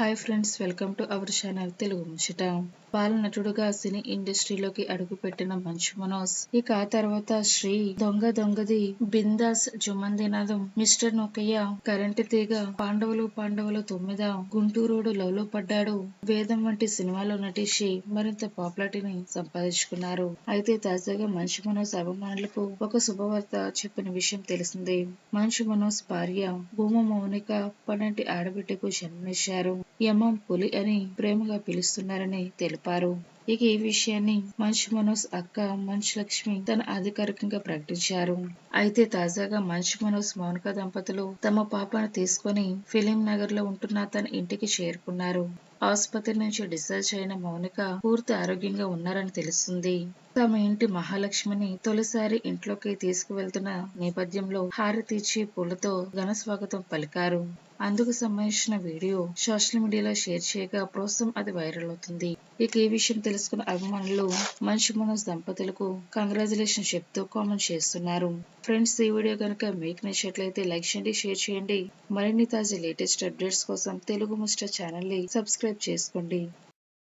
Hi friends welcome to our channel Telugu Muchata బాల నటుడుగా సినీ ఇండస్ట్రీలోకి అడుగుపెట్టిన మంచు మనోజ్. ఇక తర్వాత శ్రీ దొంగ దొంగది బిందాస్ జుమందినాదం మిస్టర్ నొకయ్య కరెంటు తీగ పాండవులు పాండవులు తొమ్మిద గుంటూరుడు లవ్లో పడ్డాడు. వేదం వంటి సినిమాలో నటించి మరింత పాపులారిటీని సంపాదించుకున్నారు. అయితే తాజాగా మంచు మనోజ్ అభిమానులకు ఒక శుభవార్త చెప్పిన విషయం తెలిసిందే. మంచు మనోజ్ భార్య భూమ మౌనిక పన్నెంటి ఆడబిడ్డకు జన్మనిచ్చారు యమం పులి అని ప్రేమగా పిలుస్తున్నారని తెలిపారు. ఇక ఈ విషయాన్ని మంచు మనోజ్ అక్క మంచు లక్ష్మి తన అధికారికంగా ప్రకటించారు. అయితే తాజాగా మంచు మనోజ్ మౌనిక దంపతులు తమ పాపను తీసుకొని ఫిలిం నగర్లో ఉంటున్న తన ఇంటికి చేరుకున్నారు. ఆసుపత్రి నుంచి డిశ్చార్జ్ అయిన మౌనిక పూర్తి ఆరోగ్యంగా ఉన్నారని తెలుస్తుంది. తమ ఇంటి మహాలక్ష్మిని తొలిసారి ఇంట్లోకి తీసుకువెళ్తున్న నేపథ్యంలో హారతి ఇచ్చి పూలతో ఘన స్వాగతం పలికారు. అందుకు సంబంధించిన వీడియో సోషల్ మీడియాలో షేర్ చేయగా ప్రస్తుతం అది వైరల్ అవుతుంది. ఇక ఈ విషయం తెలుసుకున్న అభిమానులు మనిషి మనోజ్ దంపతులకు కంగ్రాచులేషన్ చెప్తూ కామెంట్ చేస్తున్నారు. ఫ్రెండ్స్ ఈ వీడియో కనుక మీకు నచ్చినట్లయితే లైక్ చేయండి షేర్ చేయండి. మరిన్ని తాజా లేటెస్ట్ అప్డేట్స్ కోసం తెలుగు ముస్టర్ ఛానల్ని సబ్స్క్రైబ్ చేసుకోండి.